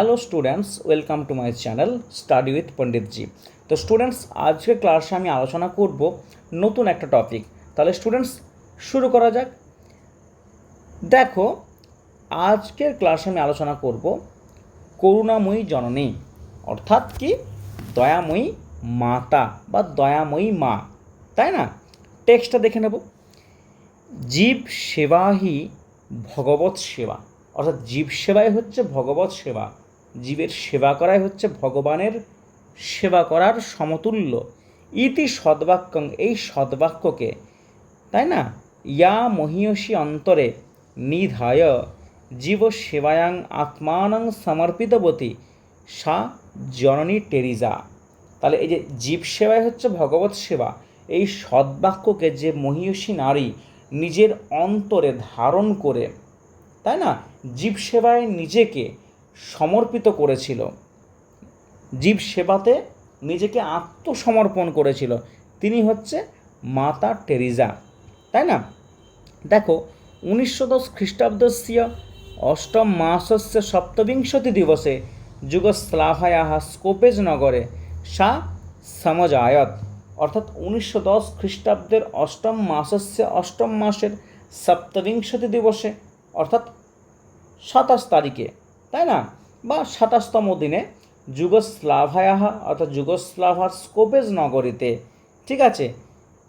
Hello students welcome to my channel study with Panditji তো students আজকের ক্লাসে আমি আলোচনা করব নতুন একটা টপিক তাহলে স্টুডেন্টস শুরু করা যাক। দেখো, আজকের ক্লাসে আমি আলোচনা করব করুণাময়ী জননী, অর্থাৎ কি? দয়াময়ী মাতা বা দয়াময়ী মা, তাই না? টেক্সটটা দেখে নেব। জীব সেবাহি ভগবত সেবা, অর্থাৎ জীব সেবাই হচ্ছে ভগবত সেবা। জীবের সেবা করাই হচ্ছে ভগবানের সেবা করার সমতুল্য। ইতি সদ্বাক্যং, এই সদ্বাক্যকে, তাই না? ইয়া মহিয়সী অন্তরে নিধায়, জীব সেবায়াং আত্মানং সমর্পিতবতী, সা জননী টেরিজা। তাহলে এই যে জীব সেবাই হচ্ছে ভগবত সেবা, এই সদ্বাক্যকে যে মহিয়সী নারী নিজের অন্তরে ধারণ করে, তাই না? জীব সেবায় নিজেকে সমর্পিত করেছিল। জীব সেবাতে নিজেকে আত্মসমর্পণ করেছিল। তিনি হচ্ছে মাতা টেরিজা, তাই না? দেখো, উনিশশো দশ খ্রিস্টাব্দস্য অষ্টম মাসস্য সপ্তবিংশতি দিবসে যুগস্লাভায়াः স্কোপেজ নগরে সা সমজায়ত, অর্থাৎ উনিশশো দশ খ্রিস্টাব্দের অষ্টম মাসস্য অষ্টম মাসের সপ্তবিংশতি দিবসে, অর্থাৎ সাতাশ তারিখে তাই না? বা সাতাশতম দিনে যুগস্লাভায়াহা অর্থাৎ যুগস্লাভার স্কোপেজ নগরীতে, ঠিক আছে,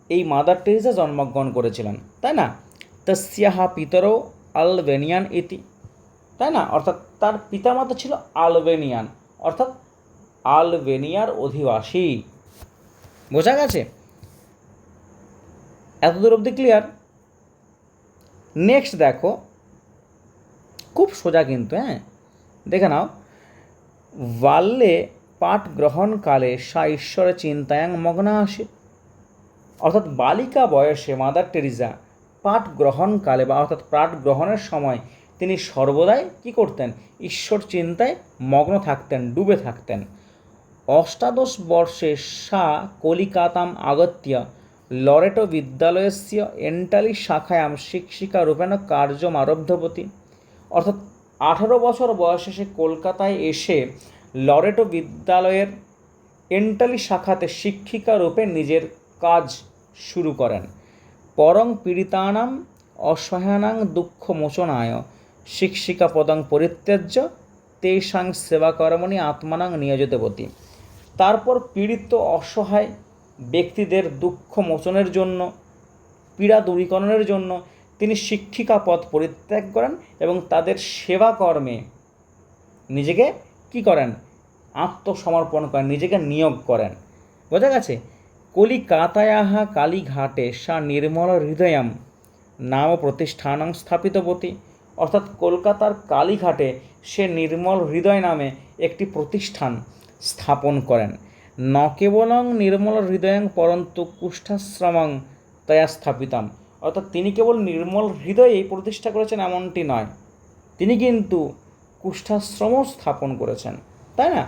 এই মাদার টেরিজা জন্মগ্রহণ করেছিলেন, তাই না? তস্যাহা পিতরও আলবেনিয়ান ইতি, তাই না? অর্থাৎ তার পিতামাতা ছিল আলবেনিয়ান, অর্থাৎ আলবেনিয়ার অধিবাসী। বোঝা গেছে? এতদূর অবধি ক্লিয়ার নেক্সট দেখো, খুব সোজা কিন্তু হ্যাঁ? দেখে নাও। বাল্যে পাঠ গ্রহণকালে সা ঈশ্বরের চিন্তায়াং মগ্না আসে অর্থাৎ বালিকা বয়সে মাদার টেরিজা পাঠ গ্রহণকালে বা অর্থাৎ পাঠ গ্রহণের সময় তিনি সর্বদাই কি করতেন? ঈশ্বর চিন্তায় মগ্ন থাকতেন, ডুবে থাকতেন। অষ্টাদশ বর্ষে সা কলিকাতাম আগত্য লরেটো বিদ্যালয়স্য এন্টালি শাখায়াম শিক্ষিকা রূপেণ কার্যম আরব্ধবতী। অর্থাৎ আঠারো বছর বয়সে সে কলকাতায় এসে লরেটো বিদ্যালয়ের এন্টালি শাখাতে শিক্ষিকা রূপে নিজের কাজ শুরু করেন। পরং পীড়িতানাম অসহায়ানাং দুঃখ মোচনায় শিক্ষিকা পদং পরিত্যাজ্য তেষাং সেবাকর্মণি আত্মানাং নিয়োজিতবতী তারপর পীড়িত অসহায় ব্যক্তিদের দুঃখ মোচনের জন্য, পীড়া দূরীকরণের জন্য তিনি শিক্ষিকা পদ পরিত্যাগ করেন এবং তাদের সেবা কর্মে নিজেকে কি করেন? আত্মসমর্পণ করেন, নিজেকে নিয়োগ করেন। বোঝা গেছে? কলিকাতায়াহা কালীঘাটে সা নির্মল হৃদয়ম নাম প্রতিষ্ঠানং স্থাপিতবতী। অর্থাৎ কলকাতার কালীঘাটে সে নির্মল হৃদয় নামে একটি প্রতিষ্ঠান স্থাপন করেন। ন কেবলং নির্মল হৃদয়ং পরন্তু কুষ্ঠাশ্রমং তয়া স্থাপিতাম। অর্থাৎ তিনি কেবল নির্মল হৃদয়েই প্রতিষ্ঠা করেছেন এমনটি নয়। তিনি কিন্তু কুষ্ঠাশ্রমও স্থাপন করেছেন, তাই না?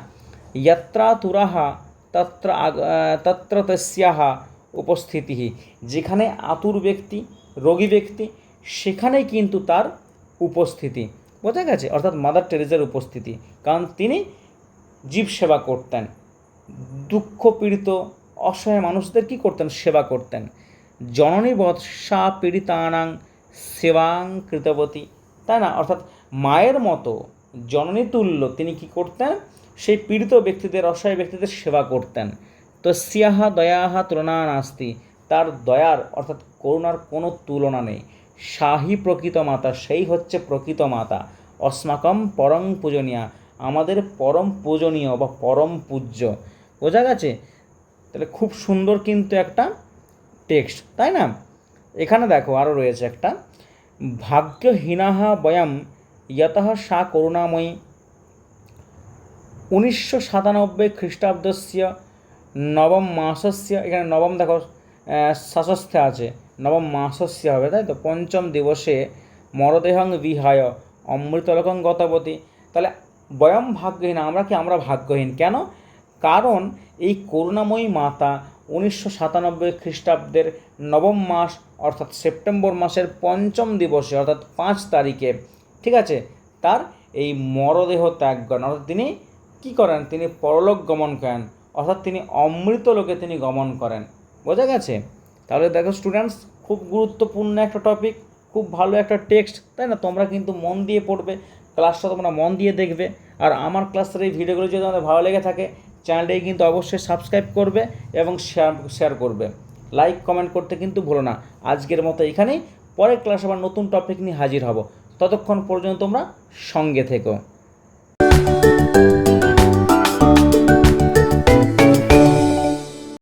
ইয়াত্রা তুরাহা তত্র তত্র তস্যাহা উপস্থিতি যেখানে আতুর ব্যক্তি, রোগী ব্যক্তি, সেখানেই কিন্তু তার উপস্থিতি। বোঝা গেছে? অর্থাৎ মাদার টেরেজার উপস্থিতি। কারণ তিনি জীব সেবা করতেন। দুঃখ পীড়িত অসহায় মানুষদের কি করতেন? সেবা করতেন। জননী বৎসা পীড়িতানাং সেবাং কৃতবতী। তাই না? অর্থাৎ মায়ের মতো জননী তুল্য তিনি কি করতেন? সেই পীড়িত ব্যক্তিদের, অসহায় ব্যক্তিদের সেবা করতেন। তো সিয়াহা দয়াহা তুলনা নাস্তি। তার দয়ার, অর্থাৎ করুণার কোনো তুলনা নেই। শাহী প্রকৃত মাতা, সেই হচ্ছে প্রকৃত মাতা। অস্মাকম পরম পূজনীয়া। আমাদের পরম পূজনীয় বা পরম পূজ্য। বোঝা গেছে? তাহলে খুব সুন্দর কিন্তু একটা টেক্সট, তাই না? এখানে দেখো আরও রয়েছে একটা। ভাগ্যহীনাহা বয়ম ইয়তঃ সা করুণাময়ী। উনিশশো সাতানব্বই খ্রিস্টাব্দস্য নবম মাসস্য, এখানে নবম দেখো শাসস্থে আছে, নবম মাসস্য হবে, তাই তো? পঞ্চম দিবসে মরদেহং বিহায় অমৃতলোকং গতবতী তাহলে বয়ম ভাগ্যহীন, আমরা কি আমরা ভাগ্যহীন? কেন? কারণ এই করুণাময়ী মাতা উনিশশো সাতানব্বই খ্রিস্টাব্দের নবম মাস, অর্থাৎ সেপ্টেম্বর মাসের পঞ্চম দিবসে, অর্থাৎ পাঁচ তারিখে। ঠিক আছে? তার এই মরদেহ ত্যাগ করেন। অর্থাৎ তিনি কী করেন? তিনি পরলোক গমন করেন। অর্থাৎ তিনি অমৃত লোকে তিনি গমন করেন। বোঝা গেছে? তাহলে দেখো স্টুডেন্টস খুব গুরুত্বপূর্ণ একটা টপিক খুব ভালো একটা টেক্সট তাই না? তোমরা কিন্তু মন দিয়ে পড়বে ক্লাসটা তোমরা মন দিয়ে দেখবে। আর আমার ক্লাসের এই ভিডিওগুলো যদি তোমাদের ভালো লেগে থাকে চ্যানেলটাকে কিন্তু অবশ্যই সাবস্ক্রাইব করবে এবং শেয়ার শেয়ার করবে। লাইক কমেন্ট করতে কিন্তু ভুলো না। আজকের মতো এখানেই। পরের ক্লাস আবার নতুন টপিক নিয়ে হাজির হব। ততক্ষণ পর্যন্ত তোমরা সঙ্গে থেকো।